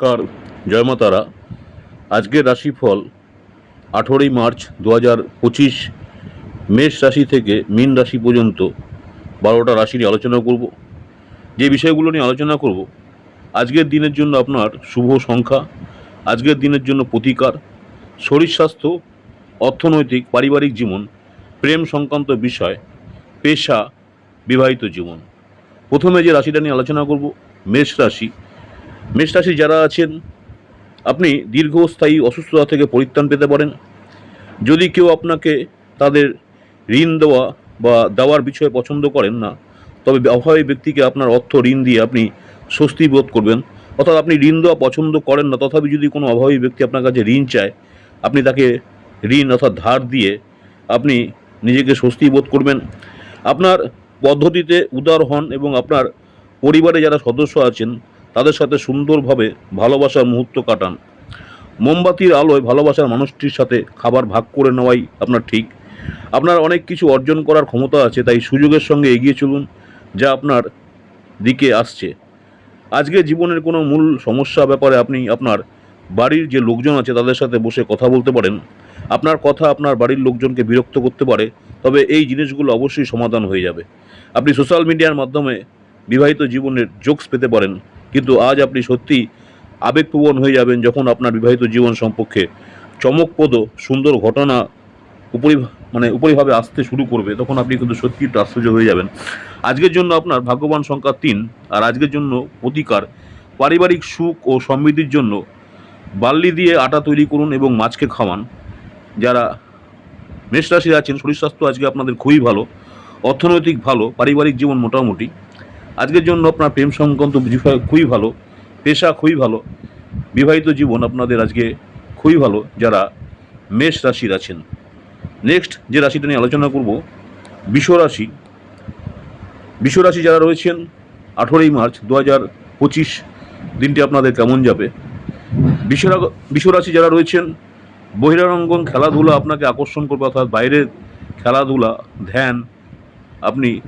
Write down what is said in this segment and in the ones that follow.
নমস্কার, জয় মা তারা। আজকের রাশিফল আঠেরোই মার্চ দু হাজার পঁচিশ, মেষ রাশি থেকে মীন রাশি পর্যন্ত বারোটা রাশি নিয়ে আলোচনা করব। যে বিষয়গুলো নিয়ে আলোচনা করব, আজকের দিনের জন্য আপনার শুভ সংখ্যা, আজকের দিনের জন্য প্রতিকার, শরীর স্বাস্থ্য, অর্থনৈতিক, পারিবারিক জীবন, প্রেম সংক্রান্ত বিষয়, পেশা, বিবাহিত জীবন। প্রথমে যে রাশিটা নিয়ে আলোচনা করব, মেষ রাশি। মেষ রাশি যারা আছেন, আপনি দীর্ঘস্থায়ী অসুস্থতা থেকে পরিত্রাণ পেতে পারেন। যদি কেউ আপনাকে তাদের ঋণ দেওয়া বা দেওয়ার বিষয়ে পছন্দ করেন না, তবে অভাবী ব্যক্তিকে আপনার অর্থ ঋণ দিয়ে আপনি স্বস্তি বোধ করবেন। অর্থাৎ আপনি ঋণ দেওয়া পছন্দ করেন না, তথাপি যদি কোনো অভাবী ব্যক্তি আপনার কাছে ঋণ চায়, আপনি তাকে ঋণ অর্থাৎ ধার দিয়ে আপনি নিজেকে স্বস্তি বোধ করবেন। আপনার পদ্ধতিতে উদার হন এবং আপনার পরিবারে যারা সদস্য আছেন তাদের সাথে সুন্দরভাবে ভালোবাসার মুহূর্ত কাটান। মোমবাতির আলোয় ভালোবাসার মানুষটির সাথে খাবার ভাগ করে নেওয়াই আপনার ঠিক। আপনার অনেক কিছু অর্জন করার ক্ষমতা আছে, তাই সুযোগের সঙ্গে এগিয়ে চলুন, যা আপনার দিকে আসছে। আজকে জীবনের কোনো মূল সমস্যা ব্যাপারে আপনি আপনার বাড়ির যে লোকজন আছে, তাদের সাথে বসে কথা বলতে পারেন। আপনার কথা আপনার বাড়ির লোকজনকে বিরক্ত করতে পারে, তবে এই জিনিসগুলো অবশ্যই সমাধান হয়ে যাবে। আপনি সোশ্যাল মিডিয়ার মাধ্যমে বিবাহিত জীবনের জোকস পেতে পারেন। কিন্তু আজ আপনি সত্যি আবেগপ্রবণ হয়ে যাবেন যখন আপনার বিবাহিত জীবন সম্পর্কে চমকপ্রদ, সুন্দর ঘটনা উপরি মানে উপরিভাবে আসতে শুরু করবে, তখন আপনি কিন্তু সত্যি একটু আশ্চর্য হয়ে যাবেন। আজকের জন্য আপনার ভাগ্যবান সংখ্যা তিন, আর আজকের জন্য প্রতিকার, পারিবারিক সুখ ও সমৃদ্ধির জন্য বাল্লি দিয়ে আটা তৈরি করুন এবং মাছকে খাওয়ান। যারা মেষ রাশি আছেন শরীর স্বাস্থ্য আজকে আপনাদের খুবই ভালো, অর্থনৈতিক ভালো, পারিবারিক জীবন মোটামুটি। আজকের জন্য আপনার প্রেম সংক্রান্ত বিষয় খুবই ভালো, পেশা খুবই ভালো। বিবাহিত জীবন আপনাদের আজকে খুবই ভালো, যারা মেষ রাশির আছেন। নেক্সট যে রাশিটা নিয়ে আলোচনা করব বিশ্বরাশি বিশ্বরাশি যারা রয়েছেন, আঠেরোই মার্চ দু হাজার পঁচিশ দিনটি আপনাদের কেমন যাবে? বিশ্বরা বিশ্বরাশি যারা রয়েছেন, বহিরাঙ্গন, খেলাধুলা আপনাকে আকর্ষণ করবে, অর্থাৎ বাইরের খেলাধুলা, ধ্যান, আপনি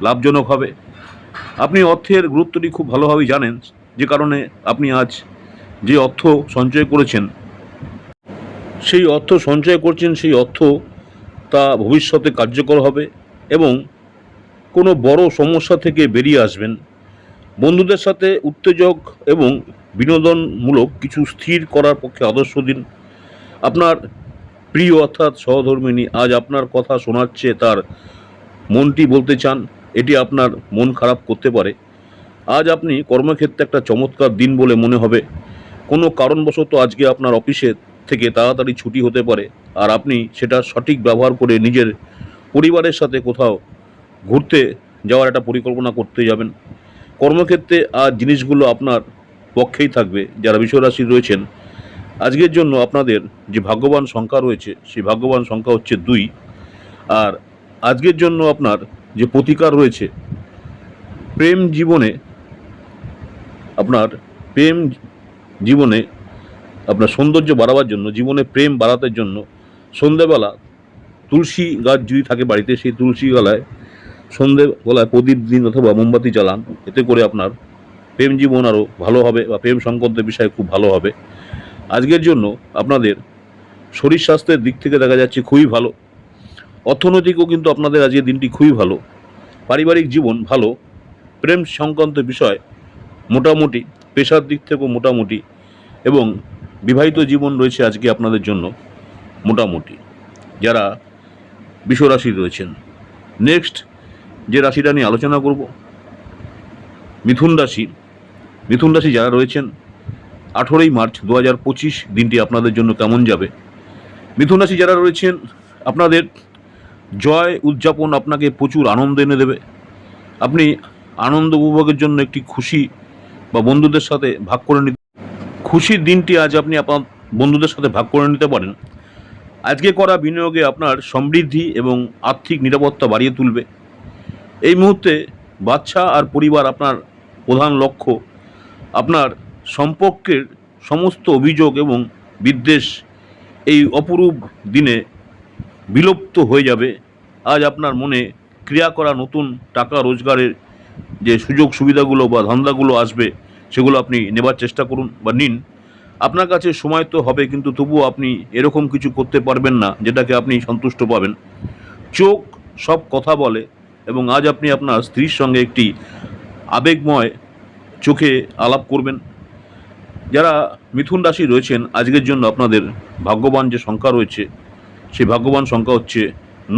লাভজনক হবে। আপনি অর্থের গুরুত্বটি খুব ভালোভাবেই জানেন, যে কারণে আপনি আজ যে অর্থ সঞ্চয় করেছেন, সেই অর্থ সঞ্চয় করছেন, সেই অর্থ তা ভবিষ্যতে কার্যকর হবে এবং কোনো বড় সমস্যা থেকে বেরিয়ে আসবেন। বন্ধুদের সাথে উত্তেজক এবং বিনোদনমূলক কিছু স্থির করার পক্ষে আদর্শ দিন। আপনার প্রিয় অর্থাৎ সহধর্মিনী আজ আপনার কথা শোনাচ্ছে, তার মনটি বলতে চান। এটি আপনার মন খারাপ করতে পারে। আজ আপনি কর্মক্ষেত্রে একটা চমৎকার দিন বলে মনে হবে। কোনো কারণবশত আজকে আপনার অফিসে থেকে তাড়াতাড়ি ছুটি হতে পারে আর আপনি সেটা সঠিক ব্যবহার করে নিজের পরিবারের সাথে কোথাও ঘুরতে যাওয়ার একটা পরিকল্পনা করতে যাবেন। কর্মক্ষেত্রে আজ জিনিসগুলো আপনার পক্ষেই থাকবে, যারা বিশ্বরাশি রয়েছেন। আজকের জন্য আপনাদের যে ভাগ্যবান সংখ্যা রয়েছে, সেই ভাগ্যবান সংখ্যা হচ্ছে দুই। আর আজকের জন্য আপনার যে প্রতিকার রয়েছে, প্রেম জীবনে আপনার প্রেম জীবনে আপনার সৌন্দর্য বাড়াবার জন্য, জীবনে প্রেম বাড়াতে জন্য সন্ধেবেলা তুলসী গাছ যদি থাকে বাড়িতে, সেই তুলসী গলায়, সন্ধেবেলায় প্রদীপ দিন অথবা মোমবাতি জ্বালান, এতে করে আপনার প্রেম জীবন আরও ভালো হবে বা প্রেম সংক্রান্ত বিষয়ে খুব ভালো হবে। আজকের জন্য আপনাদের শরীর স্বাস্থ্যের দিক থেকে দেখা যাচ্ছে খুবই ভালো। অর্থনৈতিকও কিন্তু আপনাদের আজকের দিনটি খুবই ভালো। পারিবারিক জীবন ভালো। প্রেম সংক্রান্ত বিষয় মোটামুটি, পেশার দিক থেকেও মোটামুটি এবং বিবাহিত জীবন রয়েছে আজকে আপনাদের জন্য মোটামুটি। যারা বিশ্বরাশি রয়েছেন। নেক্সট যে রাশিটা নিয়ে আলোচনা করব, মিথুন রাশি। মিথুন রাশি যারা রয়েছেন, আঠেরোই মার্চ দু হাজার পঁচিশ দিনটি আপনাদের জন্য কেমন যাবে? মিথুন রাশি যারা রয়েছেন, আপনাদের জয় উদযাপন আপনাকে প্রচুর আনন্দ এনে দেবে। আপনি আনন্দ উপভোগের জন্য একটি খুশি বা বন্ধুদের সাথে ভাগ করে নিতে খুশির দিনটি আজ আপনি আপনার বন্ধুদের সাথে ভাগ করে নিতে পারেন। আজকে করা বিনিয়োগে আপনার সমৃদ্ধি এবং আর্থিক নিরাপত্তা বাড়িয়ে তুলবে। এই মুহূর্তে বাচ্চা আর পরিবার আপনার প্রধান লক্ষ্য। আপনার সম্পর্কের সমস্ত অভিযোগ এবং বিদ্বেষ এই অপরূপ দিনে বিলুপ্ত হয়ে যাবে। আজ আপনার মনে ক্রিয়া করা নতুন টাকা রোজগারের যে সুযোগ সুবিধাগুলো বা ধান্দাগুলো আসবে, সেগুলো আপনি নেবার চেষ্টা করুন বা নিন। আপনার কাছে সময় তো হবে, কিন্তু তবুও আপনি এরকম কিছু করতে পারবেন না, যেটাকে আপনি সন্তুষ্ট পাবেন। চোখ সব কথা বলে এবং আজ আপনি আপনার স্ত্রীর সঙ্গে একটি আবেগময় চোখে আলাপ করবেন। যারা মিথুন রাশি রয়েছেন, আজকের জন্য আপনাদের ভাগ্যবান যে সংখ্যা রয়েছে সেই ভাগ্যবান সংখ্যা হচ্ছে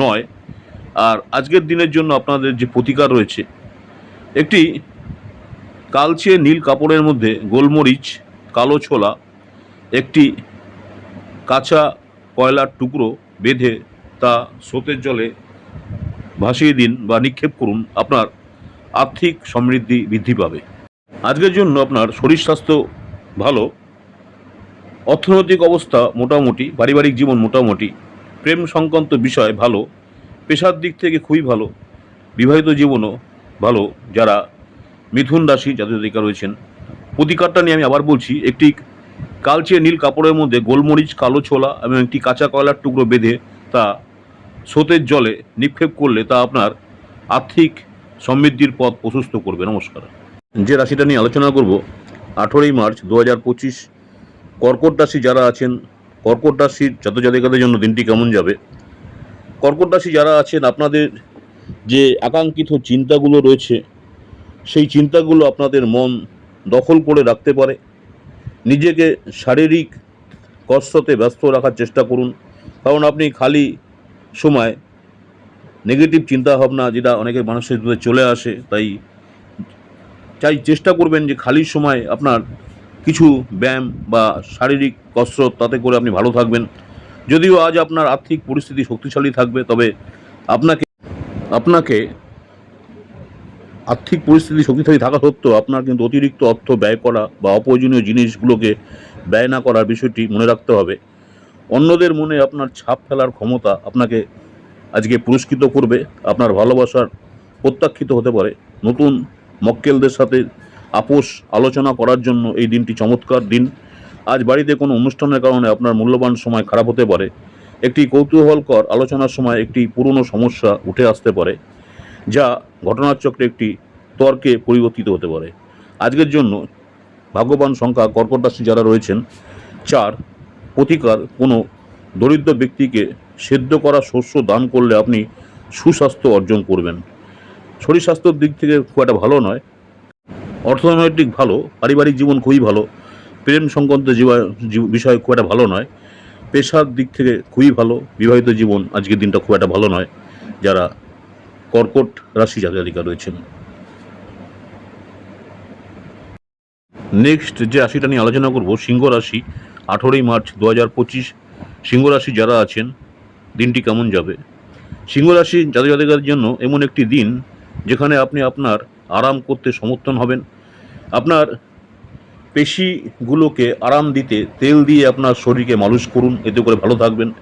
নয়। আর আজকের দিনের জন্য আপনাদের যে প্রতিকার রয়েছে, একটি কালচে নীল কাপড়ের মধ্যে গোলমরিচ, কালো ছোলা, একটি কাঁচা কয়লার টুকরো বেঁধে তা স্রোতের জলে ভাসিয়ে দিন বা নিক্ষেপ করুন, আপনার আর্থিক সমৃদ্ধি বৃদ্ধি পাবে। আজকের জন্য আপনার শরীর স্বাস্থ্য ভালো, অর্থনৈতিক অবস্থা মোটামুটি, পারিবারিক জীবন মোটামুটি প্রেম সংক্রান্ত বিষয় ভালো, পেশার দিক থেকে খুবই ভালো, বিবাহিত জীবনও ভালো, যারা মিথুন রাশি জাতীয়তিকা রয়েছেন। প্রতিকারটা নিয়ে আমি আবার বলছি, একটি কালচে নীল কাপড়ের মধ্যে গোলমরিচ, কালো ছোলা এবং একটি কাঁচা কয়লার টুকরো বেঁধে তা স্রোতের জলে নিক্ষেপ করলে তা আপনার আর্থিক সমৃদ্ধির পথ প্রশস্ত করবে। নমস্কার। যে রাশিটা নিয়ে আলোচনা করব, আঠেরোই মার্চ দু হাজার পঁচিশ কর্কট রাশি যারা আছেন কর্কট রাশির জাতজাতিকাদের জন্য দিনটি কেমন যাবে? কর্কট রাশি যারা আছেন, আপনাদের যে আকাঙ্ক্ষিত চিন্তাগুলো রয়েছে, সেই চিন্তাগুলো আপনাদের মন দখল করে রাখতে পারে। নিজেকে শারীরিক কসরতে ব্যস্ত রাখার চেষ্টা করুন। কারণ আপনি খালি সময় নেগেটিভ চিন্তাভাবনা যেটা অনেকের মানুষের চলে আসে, তাই চাই চেষ্টা করবেন যে খালি সময় আপনার কিছু ব্যায়াম বা শারীরিক কসরত, তাতে করে আপনি ভালো থাকবেন। যদিও আজ আপনার আর্থিক পরিস্থিতি শক্তিশালী থাকবে, তবে আপনাকে আপনাকে আর্থিক পরিস্থিতি শক্তিশালী থাকা সত্ত্বেও আপনার কিন্তু অতিরিক্ত অর্থ ব্যয় করা বা অপ্রয়োজনীয় জিনিসগুলোকে ব্যয় না করার বিষয়টি মনে রাখতে হবে। অন্যদের মনে আপনার ছাপ ফেলার ক্ষমতা আপনাকে আজকে পুরস্কৃত করবে। আপনার ভালোবাসার প্রত্যাখ্যিত হতে পারে। নতুন মক্কেলদের সাথে আপোষ আলোচনা করার জন্য এই দিনটি চমৎকার দিন। আজ বাড়িতে কোনো অনুষ্ঠানের কারণে আপনার মূল্যবান সময় খারাপ হতে পারে। একটি কৌতূহলকর আলোচনার সময় একটি পুরনো সমস্যা উঠে আসতে পারে, যা ঘটনার চক্রে একটি তর্কে পরিবর্তিত হতে পারে। আজকের জন্য ভাগ্যবান সংখ্যা কর্কট রাশি যারা রয়েছেন, চার, প্রতিকার কোনো দরিদ্র ব্যক্তিকে সেদ্ধ করা শস্য দান করলে আপনি সুস্বাস্থ্য অর্জন করবেন। শরীর স্বাস্থ্যর দিক থেকে খুব একটা ভালো নয় অর্থনৈতিক ভালো, পারিবারিক জীবন খুবই ভালো, প্রেম সংক্রান্ত বিষয় খুব একটা ভালো নয়, পেশার দিক থেকে খুবই ভালো, বিবাহিত জীবন আজকের দিনটা খুব একটা ভালো নয়, যারা কর্কট রাশি জাতিকা রয়েছেন। নেক্সট যে রাশিটা নিয়ে আলোচনা করব, সিংহ রাশি, আঠেরোই মার্চ দু হাজার পঁচিশ, সিংহ রাশি যারা আছেন, দিনটি কেমন যাবে? সিংহ রাশি জাতক জাতিকার জন্য এমন একটি দিন, যেখানে আপনি আপনার আরাম করতে সমর্থন হবেন আপনার পেশিগুলোকে আরাম দিতে, তেল দিয়ে আপনার শরীরকে মালিশ করুন, এতে করে ভালো থাকবেন।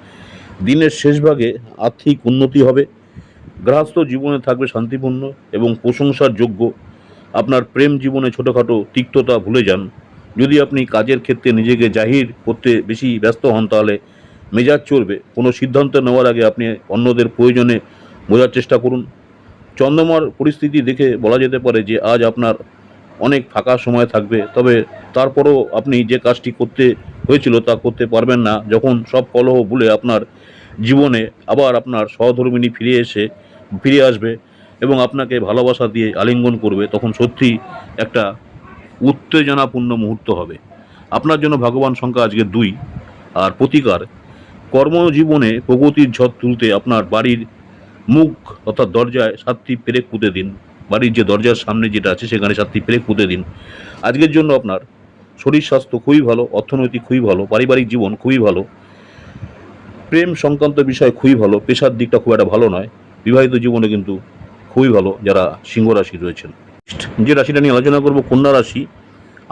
দিনের শেষ ভাগে আর্থিক উন্নতি হবে গৃহস্থ জীবনে থাকবে শান্তিপূর্ণ এবং প্রশংসার যোগ্য। আপনার প্রেম জীবনে ছোটোখাটো তিক্ততা ভুলে যান। যদি আপনি কাজের ক্ষেত্রে নিজেকে জাহির করতে বেশি ব্যস্ত হন, তাহলে মেজাজ চলবে। কোনো সিদ্ধান্ত নেওয়ার আগে আপনি অন্যদের প্রয়োজনে বোঝার চেষ্টা করুন। চন্দ্রমার পরিস্থিতি দেখে বলা যেতে পারে যে, আজ আপনার অনেক ফাঁকা সময় থাকবে। তবে তারপরও আপনি যে কাজটি করতে হয়েছিল তা করতে পারবেন না। যখন সব কলহ ভুলে আপনার জীবনে আবার আপনার সহধর্মিনী ফিরে এসে ফিরে আসবে এবং আপনাকে ভালোবাসা দিয়ে আলিঙ্গন করবে, তখন সত্যি একটা উত্তেজনাপূর্ণ মুহূর্ত হবে। আপনার জন্য ভগবান সংখ্যা আজকে দুই, আর প্রতিকার। কর্মজীবনে প্রগতির ঝড় তুলতে আপনার বাড়ির মুখ অর্থাৎ দরজায় সাতটি পেরেক পুঁতে দিন। বাড়ির যে দরজার সামনে যেটা আছে, সেখানে সাতটি পেরেক পুঁতে দিন। আজকের জন্য আপনার শরীর স্বাস্থ্য খুবই ভালো, অর্থনৈতিক খুবই ভালো, পারিবারিক জীবন খুবই ভালো, প্রেম সংক্রান্ত বিষয় খুবই ভালো, পেশার দিকটা খুব একটা ভালো নয়, বিবাহিত জীবনে কিন্তু খুবই ভালো যারা সিংহ রাশি রয়েছেন। যে রাশিটা নিয়ে আলোচনা করব, কন্যা রাশি,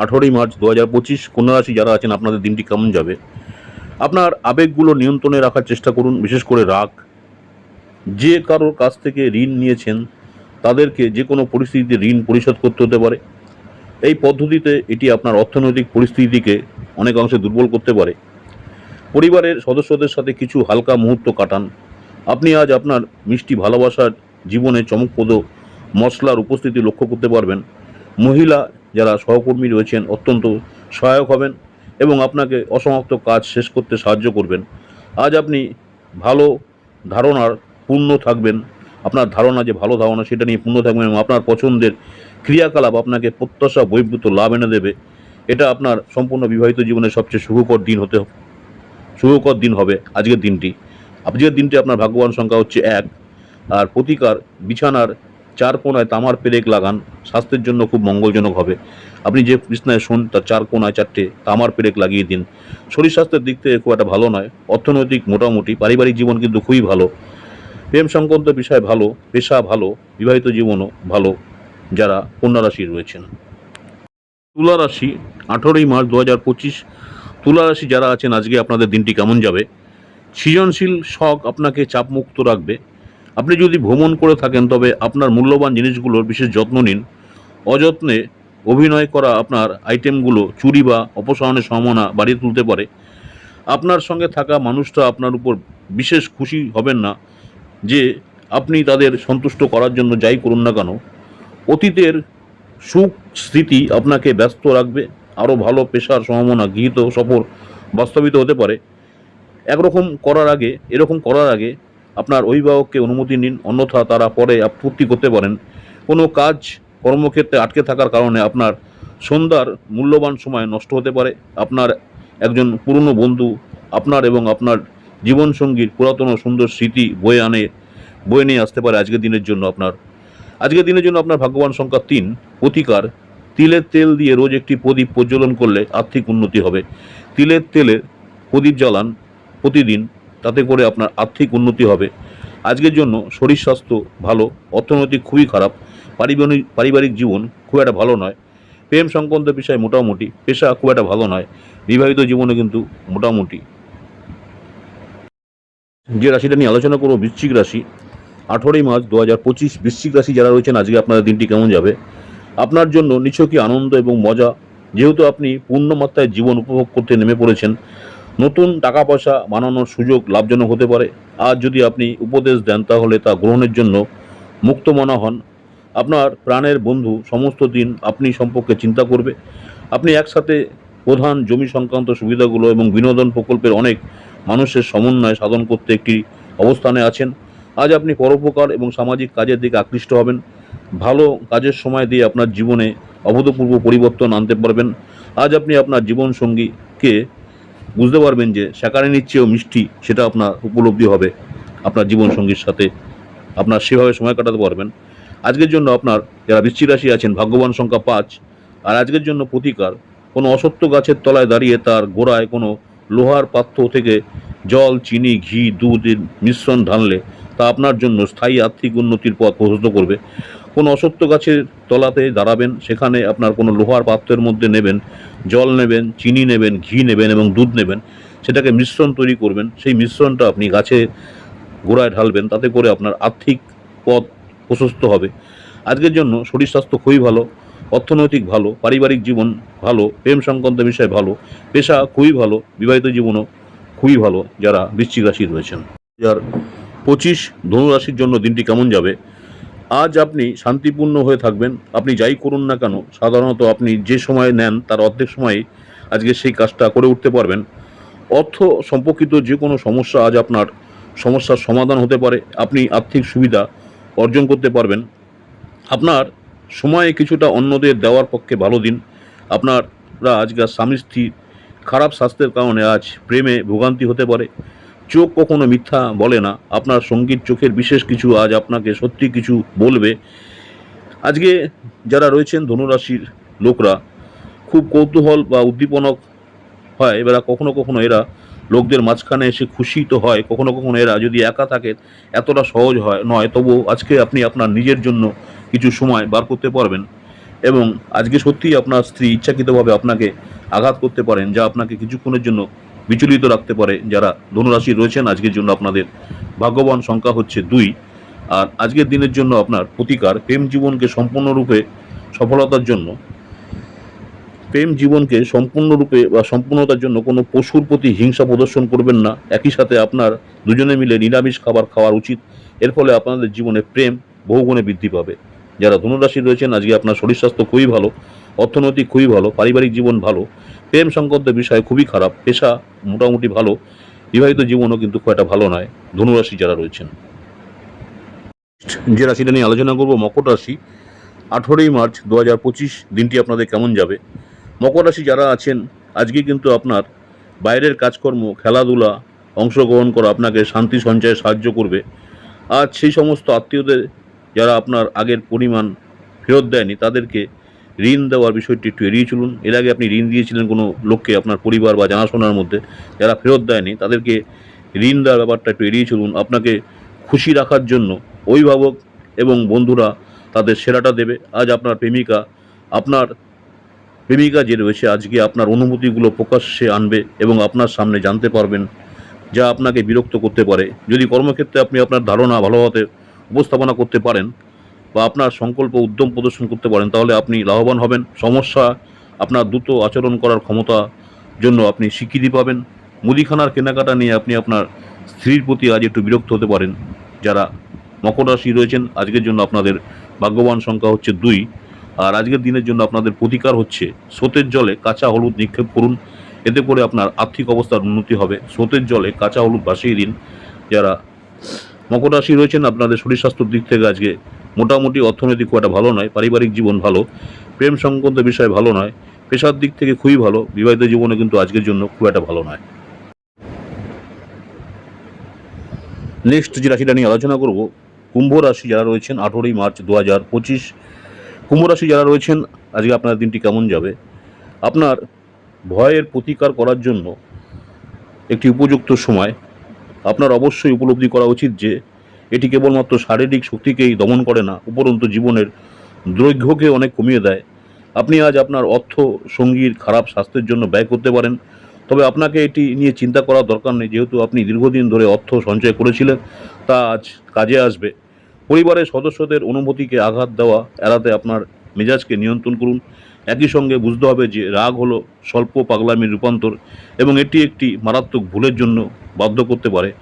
আঠেরোই মার্চ দু হাজার পঁচিশ, কন্যা রাশি যারা আছেন, আপনাদের দিনটি কেমন যাবে? আপনার আবেগগুলো নিয়ন্ত্রণে রাখার চেষ্টা করুন, বিশেষ করে রাগ। যে কারোর কাছ থেকে ঋণ নিয়েছেন তাদেরকে যে কোনো পরিস্থিতিতে ঋণ পরিশোধ করতে হতে পারে। এই পদ্ধতিতে এটি আপনার অর্থনৈতিক পরিস্থিতিকে অনেকাংশে দুর্বল করতে পারে। পরিবারের সদস্যদের সাথে কিছু হালকা মুহূর্ত কাটান। আপনি আজ আপনার মিষ্টি ভালোবাসার জীবনে চমকপ্রদ মশলার উপস্থিতি লক্ষ্য করতে পারবেন। মহিলা যারা সহকর্মী রয়েছেন অত্যন্ত সহায়ক হবেন এবং আপনাকে অসমাপ্ত কাজ শেষ করতে সাহায্য করবেন। আজ আপনি ভালো ধারণার পূর্ণ থাকবেন। আপনার ধারণা যে ভালো ধারণা সেটা নিয়ে পূর্ণ থাকবেন এবং আপনার পছন্দের ক্রিয়াকলাপ আপনাকে প্রত্যাশা, বহির্ভূত লাভ এনে দেবে। এটা আপনার সম্পূর্ণ বিবাহিত জীবনের সবচেয়ে সুখকর দিন হতে সুখকর দিন হবে আজকের দিনটি। আজকের দিনটি আপনার ভাগ্যবান সংখ্যা হচ্ছে এক। আর প্রতিকার, বিছানার চার কোনায় তামার পেরেক লাগান। স্বাস্থ্যের জন্য খুব মঙ্গলজনক হবে। আপনি যে বিছনায় শোন, তার চার কোনায় চারটে তামার পেরেক লাগিয়ে দিন। শরীর স্বাস্থ্যের দিক থেকে খুব একটা ভালো নয়। অর্থনৈতিক মোটামুটি, পারিবারিক জীবন কিন্তু খুবই ভালো। প্রেম সংক্রান্ত বিষয় ভালো, পেশা ভালো, বিবাহিত জীবনও ভালো, যারা কন্যা রাশি রয়েছেন। তুলা রাশি, আঠেরোই মার্চ দু হাজার পঁচিশ, তুলা রাশি যারা আছেন, আজকে আপনাদের দিনটি কেমন যাবে? সৃজনশীল শখ আপনাকে চাপমুক্ত রাখবে। আপনি যদি ভ্রমণ করে থাকেন, তবে আপনার মূল্যবান জিনিসগুলোর বিশেষ যত্ন নিন। অযত্নে অভিনয় করা আপনার আইটেমগুলো চুরি বা অপসারণের সম্ভাবনা বাড়িয়ে তুলতে পারে। আপনার সঙ্গে থাকা মানুষটা আপনার উপর বিশেষ খুশি হবেন না। যে আপনি তাদের সন্তুষ্ট করার জন্য যাই করুন না কেন, অতীতের সুখ স্মৃতি আপনাকে ব্যস্ত রাখবে, আরও ভালো পেশার সম্ভাবনা গৃহীত সফর বাস্তবিত হতে পারে। একরকম করার আগে, এরকম করার আগে আপনার অভিভাবককে অনুমতি নিন, অন্যথা তারা পরে আপত্তি করতে পারেন। কোনো কাজ, কর্মক্ষেত্রে আটকে থাকার কারণে আপনার সন্ধ্যার মূল্যবান সময় নষ্ট হতে পারে। আপনার একজন পুরনো বন্ধু, আপনার এবং আপনার জীবনসঙ্গীর পুরাতন সুন্দর স্মৃতি বয়ে আনে, বয়ে নিয়ে আসতে পারে আজকের দিনের জন্য আপনার। আজকের দিনের জন্য আপনার ভাগ্যবান সংখ্যা তিন, প্রতিকার। তিলের তেল দিয়ে রোজ একটি প্রদীপ প্রজ্বলন করলে আর্থিক উন্নতি হবে। তিলের তেলে প্রদীপ জ্বালান প্রতিদিন, তাতে করে আপনার আর্থিক উন্নতি হবে। আজকের জন্য শরীর স্বাস্থ্য ভালো, অর্থনৈতিক খুবই খারাপ, পারিবারিক পারিবারিক জীবন খুব একটা ভালো নয়। প্রেম সংক্রান্ত বিষয় মোটামুটি, পেশা খুব একটা ভালো নয়। বিবাহিত জীবনে কিন্তু মোটামুটি। যে রাশিটা নিয়ে আলোচনা করব, বৃশ্চিক রাশি। আঠেরোই মার্চ দু হাজার পঁচিশ বৃশ্চিক রাশি যারা রয়েছেন, আজকে আপনাদের দিনটি কেমন যাবে? আপনার জন্য নিছকই আনন্দ এবং মজা। যেহেতু আপনি পূর্ণ মাত্রায় জীবন উপভোগ করতে নেমে পড়েছেন, নতুন টাকা পয়সা বানানোর সুযোগ লাভজনক হতে পারে। আর যদি আপনি উপদেশ দেন, তাহলে তা গ্রহণের জন্য মুক্ত মনা হন। আপনার প্রাণের বন্ধু সমস্ত দিন আপনি সম্পর্কে চিন্তা করবে। আপনি একসাথে প্রধান জমি সংক্রান্ত সুবিধাগুলো এবং বিনোদন প্রকল্পের অনেক মানুষের সমন্বয় সাধন করতে একটি অবস্থানে আছেন। আজ আপনি পরোপকার এবং সামাজিক কাজের দিকে আকৃষ্ট হবেন। ভালো কাজের সময় দিয়ে আপনার জীবনে অভূতপূর্ব পরিবর্তন আনতে পারবেন। আজ আপনি আপনার জীবনসঙ্গীকে বুঝতে পারবেন যে স্যাকারিনির চেয়েও মিষ্টি সেটা আপনার উপলব্ধি হবে। আপনার জীবনসঙ্গীর সাথে আপনার সেভাবে সময় কাটাতে পারবেন। আজকের জন্য আপনার যারা বৃশ্চিক রাশি আছেন, ভাগ্যবান সংখ্যা পাঁচ। আর আজকের জন্য প্রতিকার, কোনো অসত্য গাছের তলায় দাঁড়িয়ে তার গোড়ায় কোনো লোহার পাত্র থেকে জল, চিনি, ঘি দুধের মিশ্রণ ঢাললে তা আপনার জন্য স্থায়ী আর্থিক উন্নতির পথ প্রশস্ত করবে। কোনো অসত্য গাছের তলাতে দাঁড়াবেন, সেখানে আপনার কোনো লোহার পাত্রের মধ্যে নেবেন, জল নেবেন, চিনি নেবেন, ঘি নেবেন এবং দুধ নেবেন, সেটাকে মিশ্রণ তৈরি করবেন। সেই মিশ্রণটা আপনি গাছে গোড়ায় ঢালবেন, তাতে করে আপনার আর্থিক পথ প্রশস্ত হবে। আজকের জন্য শরীর স্বাস্থ্য খুবই ভালো। অর্থনৈতিক ভালো, পারিবারিক জীবন ভালো, প্রেম সংক্রান্ত বিষয় ভালো, পেশা খুবই ভালো, বিবাহিত জীবনও খুবই ভালো, যারা বৃশ্চিক রাশি রয়েছেন। যার পঁচিশ ধনুরাশির জন্য দিনটি কেমন যাবে? আজ আপনি শান্তিপূর্ণ হয়ে থাকবেন, আপনি যাই করুন না কেন, সাধারণত আপনি যে সময় নেন, তার অর্ধেক সময়ে আজকে সেই কাজটা করে উঠতে পারবেন। অর্থ সম্পর্কিত যে কোনো সমস্যা আজ আপনার সমস্যার সমাধান হতে পারে, আপনি আর্থিক সুবিধা অর্জন করতে পারবেন। আপনার সময়ে কিছুটা অন্যদের দেওয়ার পক্ষে ভালো দিন। আপনারা আজকাল স্বামী স্ত্রী খারাপ স্বাস্থ্যের কারণে আজ প্রেমে ভোগান্তি হতে পারে। চোখ কখনো মিথ্যা বলে না। আপনার সংগীত চোখের বিশেষ কিছু আজ আপনাকে সত্যি কিছু বলবে। আজকে যারা রয়েছেন ধনুরাশির লোকরা, খুব কৌতূহল বা উদ্দীপনক হয়। এবার কখনো কখনো এরা লোকদের মাঝখানে এসে খুশি তো হয়। কখনো কখনো এরা যদি একা থাকে, এতটা সহজ হয় নয়। তবু আজকে আপনি আপনার নিজের জন্য কিছু সময় বার করতে পারবেন এবং আজকে সত্যিই আপনার স্ত্রী ইচ্ছাকৃতভাবে আপনাকে আঘাত করতে পারেন, যা আপনাকে কিছুক্ষণের জন্য বিচলিত রাখতে পারে। যারা ধনুরাশি রয়েছেন, আজকের জন্য আপনাদের ভাগ্যবান সংখ্যা হচ্ছে দুই। আর আজকের দিনের জন্য আপনার প্রতিকার, প্রেম জীবনকে সম্পূর্ণরূপে সফলতার জন্য, প্রেম জীবনকে সম্পূর্ণরূপে বা সম্পূর্ণতার জন্য কোনো পশুর প্রতি হিংসা প্রদর্শন করবেন না। একই সাথে আপনার দুজনে মিলে নিরামিষ খাবার খাওয়া উচিত। এর ফলে আপনাদের জীবনে প্রেম বহুগুণে বৃদ্ধি পাবে। যারা ধনুরাশি রয়েছেন, আজকে আপনার শরীর স্বাস্থ্য খুবই ভালো, অর্থনৈতিক খুবই ভালো, পারিবারিক জীবন ভালো, প্রেম সংক্রান্ত বিষয় খুবই খারাপ, পেশা মোটামুটি ভালো, বিবাহিত জীবনও কিন্তু খুব একটা ভালো নয়, ধনুরাশি যারা রয়েছেন। যে রাশিটা নিয়ে আলোচনা করব, মকর রাশি, আঠেরোই মার্চ দু হাজার পঁচিশ, দিনটি আপনাদের কেমন যাবে? মকর রাশি যারা আছেন, আজকে কিন্তু আপনার বাইরের কাজকর্ম, খেলাধুলা, অংশগ্রহণ করা আপনাকে শান্তি, সঞ্চয়ে সাহায্য করবে। আজ সেই সমস্ত আত্মীয়দের যারা আপনার আগের পরিমাণ ফেরত দেয়নি, তাদেরকে ঋণ দেওয়ার বিষয়টি একটু এড়িয়ে চলুন। এর আগে আপনি ঋণ দিয়েছিলেন কোনো লোককে আপনার পরিবার বা জানাশোনার মধ্যে, যারা ফেরত দেয়নি, তাদেরকে ঋণ দেওয়ার ব্যাপারটা একটু এড়িয়ে চলুন। আপনাকে খুশি রাখার জন্য অভিভাবক এবং বন্ধুরা তাদের সেরাটা দেবে। আজ আপনার প্রেমিকা আপনার প্রেমিকা যে রয়েছে, আজকে আপনার অনুভূতিগুলো প্রকাশ্যে আনবে এবং আপনার সামনে জানতে পারবেন যা আপনাকে বিরক্ত করতে পারে। যদি কর্মক্ষেত্রে আপনি আপনার ধারণা ভালোভাবে উপস্থাপনা করতে পারেন বা আপনার সংকল্প উদ্যম প্রদর্শন করতে পারেন, তাহলে আপনি লাভবান হবেন। সমস্যা আপনার দ্রুত আচরণ করার ক্ষমতা জন্য আপনি স্বীকৃতি পাবেন। মুদিখানার কেনাকাটা নিয়ে আপনি আপনার স্ত্রীর প্রতি আজ একটু বিরক্ত হতে পারেন। যারা মকর রাশি রয়েছেন, আজকের জন্য আপনাদের ভাগ্যবান সংখ্যা হচ্ছে দুই। আর আজকের দিনের জন্য আপনাদের প্রতিকার হচ্ছে স্রোতের জলে কাঁচা হলুদ নিক্ষেপ করুন। এতে করে আপনার আর্থিক অবস্থার উন্নতি হবে। স্রোতের জলে কাঁচা হলুদ ভাসিয়ে দিন। যারা মকর রাশি রয়েছেন আপনাদের শরীর স্বাস্থ্যর দিক থেকে আজকে মোটামুটি অর্থনৈতিক খুব একটা ভালো নয়, পারিবারিক জীবন ভালো, প্রেম সংক্রান্ত বিষয় ভালো নয়, পেশার দিক থেকে খুবই ভালো, বিবাহিত জীবনে কিন্তু আজকের জন্য খুব একটা ভালো নয়। নেক্সট যে রাশিটা নিয়ে আলোচনা করব, কুম্ভ রাশি যারা রয়েছেন আঠেরোই মার্চ দু হাজার পঁচিশ, কুম্ভ রাশি যারা রয়েছেন, আজকে আপনার দিনটি কেমন যাবে? আপনার ভয়ের প্রতিকার করার জন্য একটি উপযুক্ত সময় আপনার অবশ্যই উপলব্ধি করা উচিত যে এটি কেবলমাত্র শারীরিক শক্তিকেই দমন করে না, উপরন্তু জীবনের দৈর্ঘ্যকে অনেক কমিয়ে দেয়। আপনি আজ আপনার অর্থ, সঙ্গীর খারাপ স্বাস্থ্যের জন্য ব্যয় করতে পারেন, তবে আপনাকে এটি নিয়ে চিন্তা করার দরকার নেই। যেহেতু আপনি দীর্ঘদিন ধরে অর্থ সঞ্চয় করেছিলেন, তা আজ কাজে আসবে। পরিবারের সদস্যদের অনুভূতিকে আঘাত দেওয়া, এড়াতে আপনার মেজাজকে নিয়ন্ত্রণ করুন। একই সঙ্গে বুঝতে হবে যে রাগ হলো স্বল্প পাগলামির রূপান্তর এবং এটি একটি মারাত্মক ভুলের জন্য বাধ্য করতে পারে।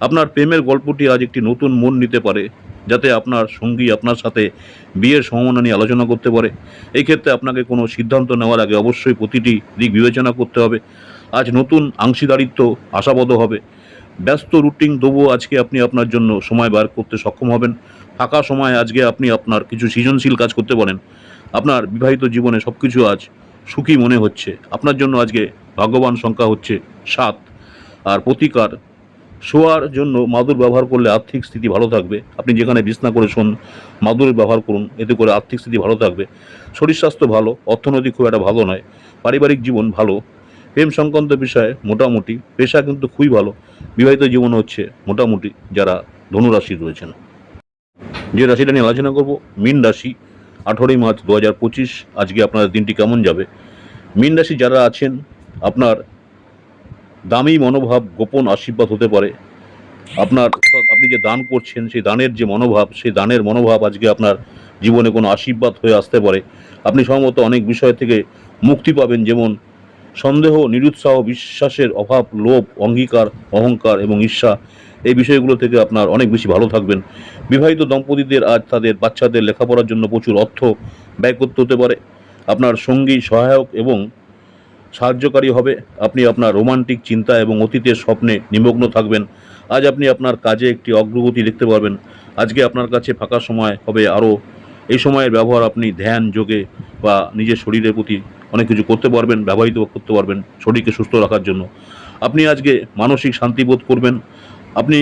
আপনার প্রেমের গল্পটি আজ একটি নতুন মন নিতে পারে, যাতে আপনার সঙ্গী আপনার সাথে বিয়ের সম্ভাবনা নিয়ে আলোচনা করতে পারে। এই ক্ষেত্রে আপনাকে কোনো সিদ্ধান্ত নেওয়ার আগে অবশ্যই প্রতিটি দিক বিবেচনা করতে হবে। আজ নতুন অংশীদারিত্ব আশাবদ হবে। ব্যস্ত রুটিন তবুও আজকে আপনি আপনার জন্য সময় বার করতে সক্ষম হবেন। ফাঁকা সময় আজকে আপনি আপনার কিছু সৃজনশীল কাজ করতে পারেন। আপনার বিবাহিত জীবনে সব কিছু আজ সুখী মনে হচ্ছে। আপনার জন্য আজকে ভাগ্যবান সংখ্যা হচ্ছে সাত। আর প্রতিকার, শোয়ার জন্য মাদুর ব্যবহার করলে আর্থিক স্থিতি ভালো থাকবে। আপনি যেখানে বিছনা করে শোন মাদুরের ব্যবহার করুন, এতে করে আর্থিক স্থিতি ভালো থাকবে। শরীর স্বাস্থ্য ভালো, অর্থনৈতিক খুব একটা ভালো নয়, পারিবারিক জীবন ভালো। প্রেম সংক্রান্ত বিষয়ে মোটামুটি পেশা কিন্তু খুবই ভালো। বিবাহিত জীবন হচ্ছে মোটামুটি যারা ধনুরাশি রয়েছেন। যে রাশিটা নিয়ে আলোচনা করব, মীন রাশি। আঠেরোই মার্চ দু হাজার পঁচিশ, আজকে আপনার দিনটি কেমন যাবে? মীন রাশি যারা আছেন, আপনার দামি মনোভাব, গোপন আশীর্বাদ হতে পারে। আপনার আপনি যে দান করছেন, সেই দানের যে মনোভাব, সেই দানের মনোভাব আজকে আপনার জীবনে কোনো আশীর্বাদ হয়ে আসতে পারে। আপনি সম্ভবত অনেক বিষয় থেকে মুক্তি পাবেন, যেমন সন্দেহ, নিরুৎসাহ, বিশ্বাসের অভাব, লোভ, অঙ্গীকার, অহংকার এবং ঈর্ষা। এই বিষয়গুলো থেকে আপনার অনেক বেশি ভালো থাকবেন। বিবাহিত দম্পতিদের আজ তাদের বাচ্চাদের লেখাপড়ার জন্য প্রচুর অর্থ ব্যয় করতে হতে পারে। আপনার সঙ্গী সহায়ক এবং সাহায্যকারী হবে। আপনি আপনার রোমান্টিক চিন্তা এবং অতীতের স্বপ্নে নিমগ্ন থাকবেন। আজ আপনি আপনার কাজে একটি অগ্রগতি দেখতে পারবেন। আজকে আপনার কাছে ফাঁকা সময় হবে। আরও এই সময়ের ব্যবহার আপনি ধ্যান, যোগে বা নিজের শরীরের প্রতি অনেক কিছু করতে পারবেন, ব্যবহৃত করতে পারবেন শরীরকে সুস্থ রাখার জন্য। আপনি আজকে মানসিক শান্তি বোধ করবেন। আপনি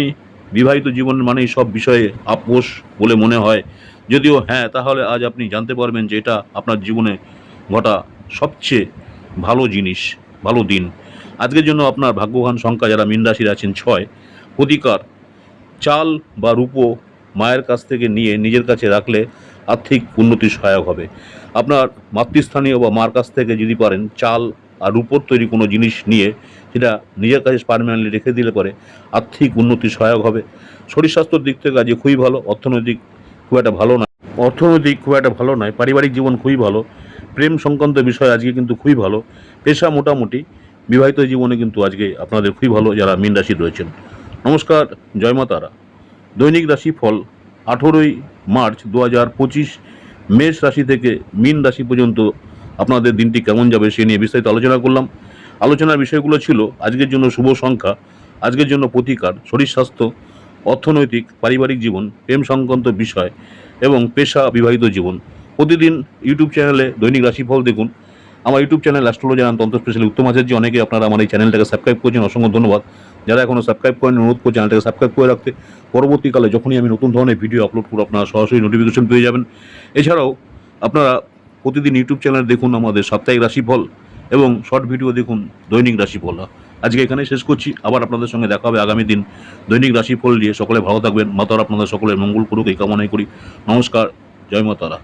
বিবাহিত জীবন মানেই সব বিষয়ে আপোষ বলে মনে হয়। যদিও হ্যাঁ তাহলে আজ আপনি জানতে পারবেন যে এটা আপনার জীবনে ঘটা সবচেয়ে ভালো জিনিস, ভালো দিন। আজকের জন্য আপনার ভাগ্যবান সংখ্যা যারা মীন রাশির আছেন ছয়, প্রতিকার, চাল বা রূপো মায়ের কাছ থেকে নিয়ে নিজের কাছে রাখলে আর্থিক উন্নতি সহায়ক হবে। আপনার মাতৃস্থানীয় বা মার কাছ থেকে যদি পারেন, চাল আর রূপোর তৈরি কোনো জিনিস নিয়ে সেটা নিজের কাছে পারমানেন্টলি রেখে দিলে পরে আর্থিক উন্নতি সহায়ক হবে। শরীর স্বাস্থ্যর দিক থেকে আজকে খুবই ভালো, অর্থনৈতিক খুব একটা ভালো নয় অর্থনৈতিক খুব একটা ভালো নয়, পারিবারিক জীবন খুবই ভালো। প্রেম সংক্রান্ত বিষয় আজকে কিন্তু খুবই ভালো। পেশা মোটামুটি, বিবাহিত জীবনে কিন্তু আজকে আপনাদের খুবই ভালো যারা মীন রাশি রয়েছেন। নমস্কার, জয় মা তারা। দৈনিক রাশি ফল আঠেরোই মার্চ দু হাজার পঁচিশ, মেষ রাশি থেকে মীন রাশি পর্যন্ত আপনাদের দিনটি কেমন যাবে সে নিয়ে বিস্তারিত আলোচনা করলাম। আলোচনার বিষয়গুলো ছিল আজকের জন্য শুভ সংখ্যা, আজকের জন্য প্রতিকার, শরীর স্বাস্থ্য, অর্থনৈতিক, পারিবারিক জীবন, প্রেম সংক্রান্ত বিষয় এবং পেশা বিবাহিত জীবন। প্রতিদিন ইউটিউব চ্যানেলে দৈনিক রাশিফল দেখুন। আমার ইউটিউব চ্যানেল অ্যাস্ট্রোলজার তন্ত্র স্পেশালি উত্তম আচার্য। অনেকে আপনারা আমার এই চ্যানেলটাকে সাবস্ক্রাইব করেছেন, অসংখ্য ধন্যবাদ। যারা এখনও সাবস্ক্রাইব করেন অনুরোধ করে চ্যানেলটাকে সাবস্ক্রাইব করে রাখতে। পরবর্তীকালে যখনই আমি নতুন ধরনের ভিডিও আপলোড করব, আপনারা সরাসরি নোটিফিকেশন পেয়ে যাবেন। এছাড়াও আপনারা প্রতিদিন ইউটিউব চ্যানেল দেখুন আমাদের সাপ্তাহিক রাশিফল এবং শর্ট ভিডিও দেখুন দৈনিক রাশিফল। আজকে এখানে শেষ করছি। আবার আপনাদের সঙ্গে দেখা হবে আগামী দিন দৈনিক রাশিফল নিয়ে। সকলে ভালো থাকবেন। মাতারা আপনাদের সকলের মঙ্গল করুক, এই কামনাই করি। নমস্কার। জয় মাতারা।